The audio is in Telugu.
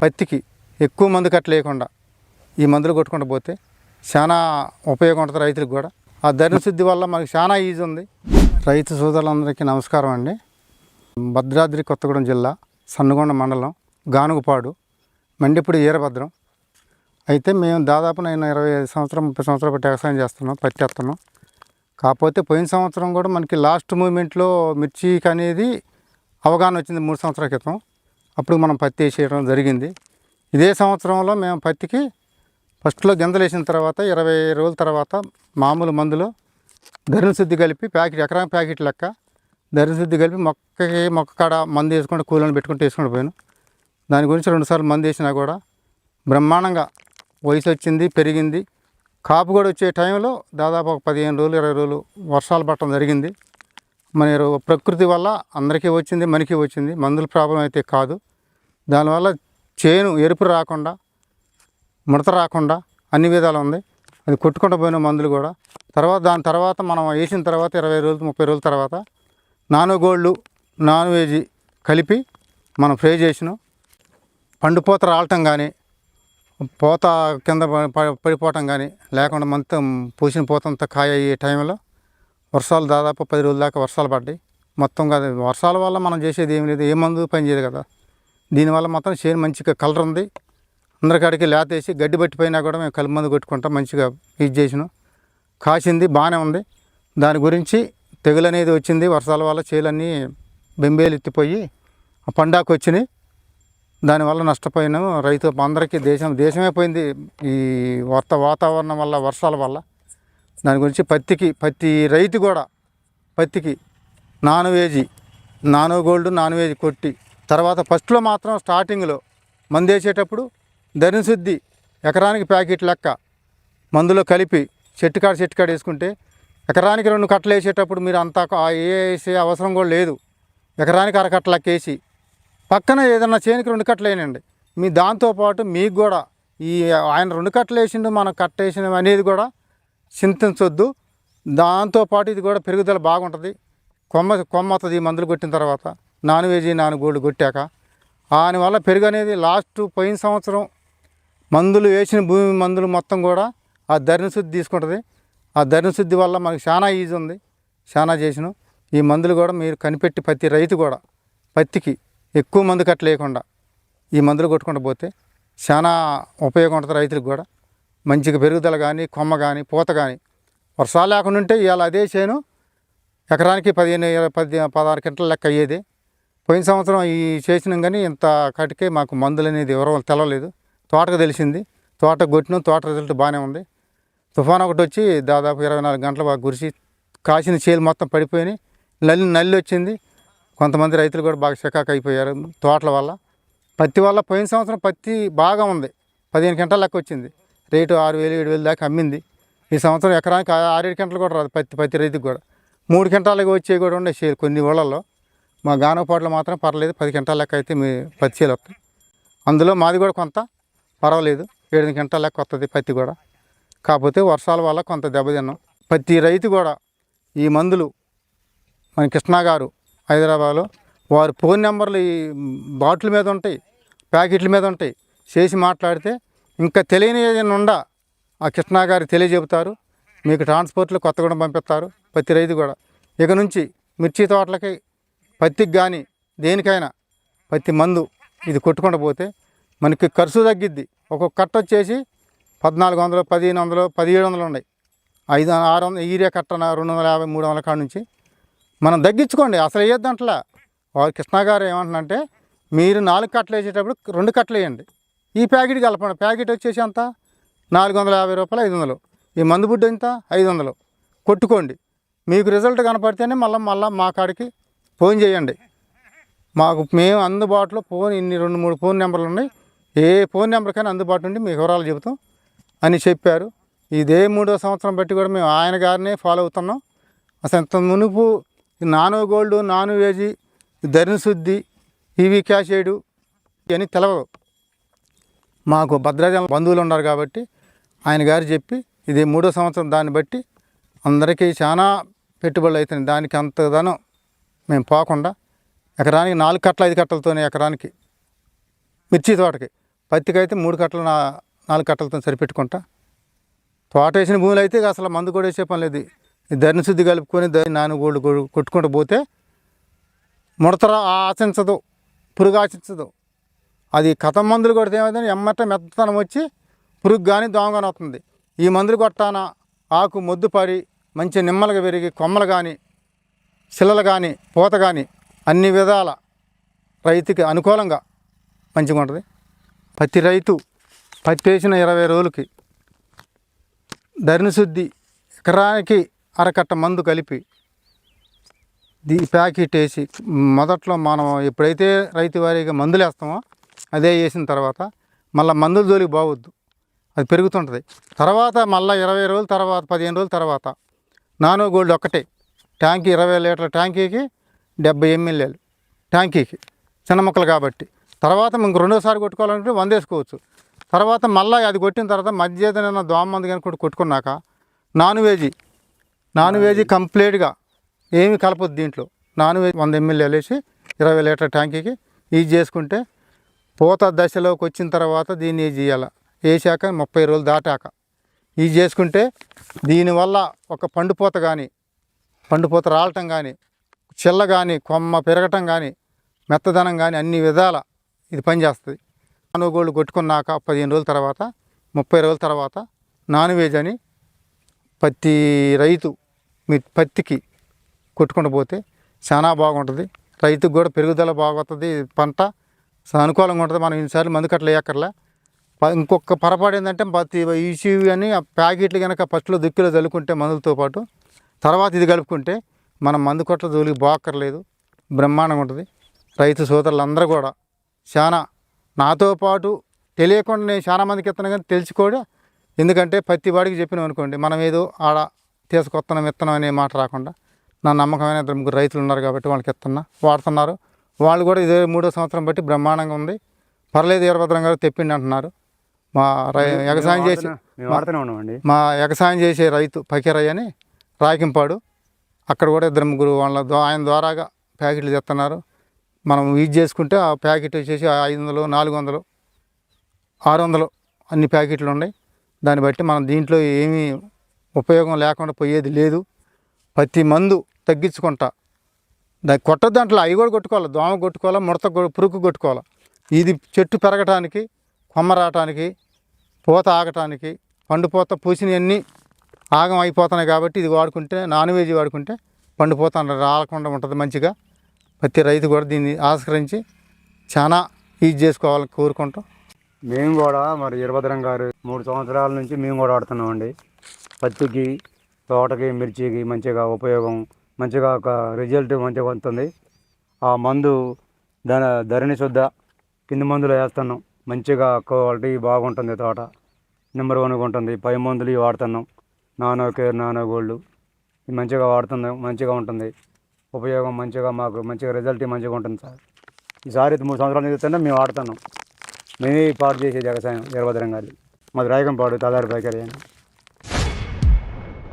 పత్తికి ఎక్కువ మందు కట్ట లేకుండా ఈ మందులు కొట్టుకుంటూ పోతే చాలా ఉపయోగం ఉంటుంది రైతులకు కూడా. ఆ ధరణ శుద్ధి వల్ల మనకి చాలా ఈజీ ఉంది. రైతు సోదరులందరికీ నమస్కారం అండి. భద్రాద్రి కొత్తగూడెం జిల్లా సన్నగొండ మండలం గానుగుపాడు మండిపూడి ఈరభద్రం అయితే మేము దాదాపు నేను ఇరవై ఐదు సంవత్సరం ముప్పై సంవత్సరాలు వ్యవసాయం చేస్తున్నాం పత్తి వేస్తున్నాం. కాకపోతే పోయిన సంవత్సరం కూడా మనకి లాస్ట్ మూమెంట్లో మిర్చికి అనేది అవగాహన వచ్చింది మూడు సంవత్సరాల క్రితం. అప్పుడు మనం పత్తి వేసేయడం జరిగింది. ఇదే సంవత్సరంలో మేము పత్తికి ఫస్ట్లో గింజలు వేసిన తర్వాత ఇరవై రోజుల తర్వాత మామూలు మందులు ధరణ శుద్ధి కలిపి ప్యాకెట్ ఎకరా ప్యాకెట్ లెక్క ధరణ శుద్ధి కలిపి మొక్కకి మొక్క కాడ మందు వేసుకుంటే కూలని పెట్టుకుంటూ వేసుకుంటూ పోయాను. దాని గురించి రెండుసార్లు మందు వేసినా కూడా బ్రహ్మాండంగా వయసు వచ్చింది పెరిగింది. కాపు కూడా వచ్చే టైంలో దాదాపు ఒక పదిహేను రోజులు ఇరవై రోజులు వర్షాలు పడటం జరిగింది. మన ప్రకృతి వల్ల అందరికీ వచ్చింది మనకి వచ్చింది. మందుల ప్రాబ్లం అయితే కాదు. దానివల్ల చేను ఎరుపు రాకుండా ముడత రాకుండా అన్ని విధాలు ఉంది. అది కొట్టుకుంటూ పోయిన మందులు కూడా. తర్వాత దాని తర్వాత మనం వేసిన తర్వాత ఇరవై రోజులు ముప్పై రోజుల తర్వాత నాను గోళ్ళు నాన్ వెజ్ కలిపి మనం ఫ్రై చేసినాం. పండుపోత రాలటం కానీ పోత కింద పడిపోవటం కానీ లేకుండా మొత్తం పూసిన పోతంతా కాయ అయ్యే టైంలో వర్షాలు దాదాపు పది రోజుల దాకా వర్షాలు పడ్డాయి. మొత్తం కదా వర్షాల వల్ల మనం చేసేది ఏం లేదు. ఏ మందు పని చేయదు కదా. దీనివల్ల మాత్రం చేను మంచిగా కలర్ ఉంది. అందరికాడికి లేతేసి గడ్డి పట్టిపోయినా కూడా మేము కలుపు మందు కొట్టుకుంటాం మంచిగా ఇది చేసినాం. కాసింది బాగానే ఉంది. దాని గురించి తెగులు అనేది వచ్చింది వర్షాల వల్ల చేలన్నీ బెంబేలు ఎత్తిపోయి పండాకు వచ్చినాయి. దానివల్ల నష్టపోయినాము. రైతు అందరికీ దేశం దేశమే పోయింది ఈ వర్త వాతావరణం వల్ల వర్షాల వల్ల. దాని గురించి పత్తికి ప్రతి రైతు కూడా పత్తికి నాన్ వేజీ నానో గోల్డ్ నాన్ వేజీ కొట్టి తర్వాత ఫస్ట్లో మాత్రం స్టార్టింగ్లో మందు వేసేటప్పుడు ధరణ ఎకరానికి ప్యాకెట్ లెక్క మందులో కలిపి చెట్టు కాడ చెట్టు కాడ వేసుకుంటే ఎకరానికి రెండు కట్టలు వేసేటప్పుడు మీరు అంతా ఏ వేసే అవసరం కూడా లేదు. ఎకరానికి అరకట్ట వేసి పక్కన ఏదన్నా చేనికి రెండు కట్టలు వేయనండి మీ దాంతోపాటు మీకు కూడా ఈ ఆయన రెండు కట్టలు వేసిండు మనం కట్ట వేసిన అనేది కూడా చింతించొద్దు. దాంతోపాటు ఇది కూడా పెరుగుదల బాగుంటుంది. కొమ్మ కొమ్మ అవుతుంది మందులు కొట్టిన తర్వాత. నాన్ వెజ్ నాన్ గోల్డ్ కొట్టాక. దానివల్ల పెరుగు అనేది లాస్ట్ పోయిన సంవత్సరం మందులు వేసిన భూమి మందులు మొత్తం కూడా ఆ ధరణి శుద్ధి తీసుకుంటుంది. ఆ ధరణి శుద్ధి వల్ల మనకి చాలా ఈజీ ఉంది. చాలా చేసినాం. ఈ మందులు కూడా మీరు కనిపెట్టి ప్రతి రైతు కూడా పత్తికి ఎక్కువ మందు కట్టలేకుండా ఈ మందులు కొట్టుకుంటూ పోతే చాలా ఉపయోగం ఉంటుంది రైతులకు కూడా. మంచిగా పెరుగుదల కానీ కొమ్మ కానీ పూత కానీ వర్షాలు లేకుండా ఉంటే ఇవాళ అదే చేను. ఎకరానికి పదిహేను పది పదహారు గంటల లెక్క అయ్యేది. పోయిన సంవత్సరం ఈ చేసినాం కానీ ఇంత కటికే మాకు మందులు అనేది ఎవరో తెలవలేదు. తోటకు తెలిసింది. తోట కొట్టినాం తోట రిజల్ట్ బాగానే ఉంది. తుఫాన్ ఒకటి వచ్చి దాదాపు ఇరవై నాలుగు గంటలు బాగా గురిసి కాసిన చేలు మొత్తం పడిపోయినాయి. నల్లి నల్లి వచ్చింది. కొంతమంది రైతులు కూడా బాగా చికాకు అయిపోయారు తోటల వల్ల. పత్తి వల్ల పోయిన సంవత్సరం పత్తి బాగా ఉంది. పదిహేను గంటల లెక్క వచ్చింది. రేటు ఆరు వేలు ఏడు వేలు దాకా అమ్మింది. ఈ సంవత్సరం ఎకరానికి ఆరేడు గంటలు కూడా రాదు పత్తి పత్తి రైతుకు కూడా. మూడు గంటలకి వచ్చేవి కూడా ఉండే చేలు కొన్ని ఊళ్ళల్లో. మా గానపాట్లో మాత్రం పర్లేదు పది గంటల లెక్క అయితే మీ పత్తి చేలు వస్తాయి. అందులో మాది కూడా కొంత పర్వాలేదు. ఏడు గంటల లెక్క వస్తుంది పత్తి కూడా. కాకపోతే వర్షాల వల్ల కొంత దెబ్బతిన్నాం ప్రతి రైతు కూడా ఈ మందులు మన కృష్ణ గారు హైదరాబాద్లో వారి ఫోన్ నెంబర్లు ఈ బాటిల్ మీద ఉంటాయి ప్యాకెట్ల మీద ఉంటాయి చేసి మాట్లాడితే ఇంకా తెలియని ఏదైనా ఉండా ఆ కృష్ణ గారు తెలియజెబుతారు. మీకు ట్రాన్స్పోర్ట్లో కొత్తగూడెం పంపిస్తారు ప్రతి రైతు కూడా. ఇక నుంచి మిర్చి తోటలకి పత్తికి కానీ దేనికైనా పత్తి మందు ఇది కొట్టుకుండా పోతే మనకి ఖర్చు తగ్గిద్ది. ఒక్కొక్క కట్ట వచ్చేసి పద్నాలుగు వందలు పదిహేను వందలు పదిహేడు వందలు ఉన్నాయి. ఐదు ఆరు వందలు ఈరియా కట్టన రెండు వందల యాభై మూడు వందల కాడ నుంచి మనం తగ్గించుకోండి. అసలు వేయొద్దంటలా వారు కృష్ణ గారు ఏమంటున్నంటే మీరు నాలుగు కట్టలు వేసేటప్పుడు రెండు కట్టలు వేయండి. ఈ ప్యాకెట్ కలపండి. ప్యాకెట్ వచ్చేసి అంత నాలుగు వందల యాభై రూపాయలు ఐదు వందలు. ఈ మందు బుడ్డ ఎంత? ఐదు వందలు. కొట్టుకోండి. మీకు రిజల్ట్ కనపడితేనే మళ్ళీ మళ్ళీ మా కాడికి ఫోన్ చేయండి. మాకు మేము అందుబాటులో ఫోన్ ఇన్ని రెండు మూడు ఫోన్ నెంబర్లు ఉన్నాయి. ఏ ఫోన్ నెంబర్కైనా అందుబాటు ఉండి మీ వివరాలు చెబుతాం అని చెప్పారు. ఇదే మూడో సంవత్సరం బట్టి కూడా మేము ఆయన గారినే ఫాలో అవుతున్నాం. అసలు ఇంత మునుపు నానో గోల్డ్ నాను వేజీ ధరణ శుద్ధి క్యాష్ క్యాషేడు అని తెలవదు మాకు భద్రాచలం బంధువులు ఉన్నారు కాబట్టి ఆయన గారు చెప్పి ఇది మూడో సంవత్సరం దాన్ని బట్టి అందరికీ చాలా పెట్టుబడులు అవుతున్నాయి దానికి అంతగానో మేము పోకుండా ఎకరానికి నాలుగు కట్టలు ఐదు కట్టలతోనే ఎకరానికి మిర్చి తోటకి. పత్తికి అయితే మూడు కట్టలు నా నాలుగు కట్టలతో సరిపెట్టుకుంటా. తోట వేసిన భూములు అయితే అసలు మందు కూడా వేసే పని లేదు. ఈ శుద్ధి కలుపుకొని దాన్ని నానుగోళ్ళు గోళ్ళు కొట్టుకుంటూ పోతే ముడతర ఆశించదు పురుగు ఆశించదు. అది కథం మందులు కొడితే ఏమైందంటే ఎమ్మట మెత్తనం వచ్చి పురుగు కానీ దోమ కానీ వస్తుంది. ఈ మందులు కొట్టాన ఆకు మొద్దు పడి మంచి నిమ్మలుగా పెరిగి కొమ్మలు కానీ శిలలు కానీ పూత కానీ అన్ని విధాల రైతుకి అనుకూలంగా మంచిగా ఉంటుంది. ప్రతి రైతు పత్తి వేసిన ఇరవై రోజులకి ధరిని శుద్ధి ఎకరానికి అరకట్ట మందు కలిపి దీ ప్యాకెట్ వేసి మొదట్లో మనం ఎప్పుడైతే రైతు వారీగా మందులు వేస్తామో అదే వేసిన తర్వాత మళ్ళీ మందుల జోలికి బాగొద్దు అది పెరుగుతుంటుంది. తర్వాత మళ్ళీ ఇరవై రోజుల తర్వాత పదిహేను రోజుల తర్వాత నానో గోల్డ్ ఒక్కటే ట్యాంకీ ఇరవై లీటర్ల ట్యాంకీకి డెబ్బై ఎమ్మెల్యేలు ట్యాంకీకి చిన్న మొక్కలు కాబట్టి. తర్వాత ఇంక రెండోసారి కొట్టుకోవాలంటే వంద వేసుకోవచ్చు. తర్వాత మళ్ళీ అది కొట్టిన తర్వాత మధ్య ఏదైనా దోమ మందు కానీ కొట్టు- కొట్టుకున్నాక నాన్ వెజీ నాన్ వెజీ కంప్లీట్గా ఏమి కలపొద్దు దీంట్లో. నాన్ వెజ్ వంద ఎమ్మెల్యేలు వేసి ఇరవై లీటర్ ట్యాంకీకి ఇది చేసుకుంటే పూత దశలోకి వచ్చిన తర్వాత దీన్ని చేయాలి. వేసాక ముప్పై రోజులు దాటాక. ఇది చేసుకుంటే దీనివల్ల ఒక పండుపోత కానీ పండుపోత రాలటం కానీ చిల్ల కానీ కొమ్మ పెరగటం కానీ మెత్తదనం కానీ అన్ని విధాల ఇది పనిచేస్తుంది నానుగోళ్ళు కొట్టుకున్నాక పదిహేను రోజుల తర్వాత ముప్పై రోజుల తర్వాత నాన్ వెజ్ అని పత్తి రైతు మీ పత్తికి కొట్టుకుంటూ పోతే చాలా బాగుంటుంది. రైతుకు కూడా పెరుగుదల బాగుతుంది పంట అనుకూలంగా ఉంటుంది. మనం ఇన్నిసార్లు మందు కట్టలు ప- ఇంకొక పొరపాటు ఏంటంటే ప్రతి ఈసీవి అని ప్యాకెట్లు కనుక ఫస్ట్లో దుక్కిలో చల్లుకుంటే మందులతో పాటు తర్వాత ఇది కలుపుకుంటే మనం మందు కొట్ల జోలికి బాక్కర్లేదు. బ్రహ్మాండంగా ఉంటుంది. రైతు సోదరులందరూ కూడా చాలా నాతో పాటు తెలియకుండా నేను చాలా మందికి ఇస్తాను కానీ తెలిసి కూడా ఎందుకంటే ప్రతి వాడికి చెప్పినాం అనుకోండి మనం ఏదో ఆడ తీసుకొస్తున్నాం ఇత్తనం అనే మాట రాకుండా నా నమ్మకమైన ఇద్దరు ముగ్గురు రైతులు ఉన్నారు కాబట్టి వాళ్ళకి ఇస్తున్నా వాడుతున్నారు. వాళ్ళు కూడా ఇదే మూడో సంవత్సరం బట్టి బ్రహ్మాండంగా ఉంది. పర్లేదు వీరభద్రం గారు తెప్పిండి అంటున్నారు. మా రై వ్యవసాయం చేసి మా వ్యవసాయం చేసే రైతు పకీరయ్య అని రాకింపాడు అక్కడ కూడా ఇద్దరు ముగ్గురు వాళ్ళ ఆయన ద్వారాగా ప్యాకెట్లు తెస్తున్నారు మనం యూజ్ చేసుకుంటే ఆ ప్యాకెట్ వచ్చేసి ఐదు వందలు నాలుగు వందలు ఆరు వందలు అన్ని ప్యాకెట్లు ఉన్నాయి. దాన్ని బట్టి మనం దీంట్లో ఏమీ ఉపయోగం లేకుండా పోయేది లేదు. ప్రతి మందు తగ్గించుకుంటా. దాన్ని కొట్ట దాంట్లో అవి కూడా కొట్టుకోవాలి. దోమ కొట్టుకోవాలి ముడత పురుకు పురుగు కొట్టుకోవాలి. ఇది చెట్టు పెరగటానికి కొమ్మ రావటానికి పూత ఆగటానికి పండుపోత పూసినవన్నీ ఆగం అయిపోతున్నాయి కాబట్టి ఇది వాడుకుంటే నాన్ వెజ్ వాడుకుంటే పండిపోతాను రాకుండా ఉంటుంది మంచిగా. ప్రతి రైతు కూడా దీన్ని ఆస్కరించి చాలా ఈజ్ చేసుకోవాలని కోరుకుంటాం. మేము కూడా మరి వీరభద్రం గారు మూడు సంవత్సరాల నుంచి మేము కూడా వాడుతున్నామండి పత్తికి తోటకి మిర్చికి మంచిగా ఉపయోగం మంచిగా ఒక రిజల్ట్ మంచిగా వస్తుంది. ఆ మందు ధన ధరణి శుద్ధ కింది మందులు వేస్తున్నాం. మంచిగా క్వాలిటీ బాగుంటుంది తోట. నెంబర్ వన్గా ఉంటుంది. పై మందులు ఇవి వాడుతున్నాం. Nano care nano gold. ఇవి మంచిగా వాడుతున్నాం మంచిగా ఉంటుంది. ఉపయోగం మంచిగా మాకు మంచిగా రిజల్ట్ మంచిగా ఉంటుంది సార్. ఈసారి మూడు సంవత్సరాలు చదువుతుంటే మేము వాడుతున్నాం. మేమే పాడు చేసేది వ్యవసాయం వీరభద్రం గారి మాది రాయకంపాడు తాదారు పైకరి అని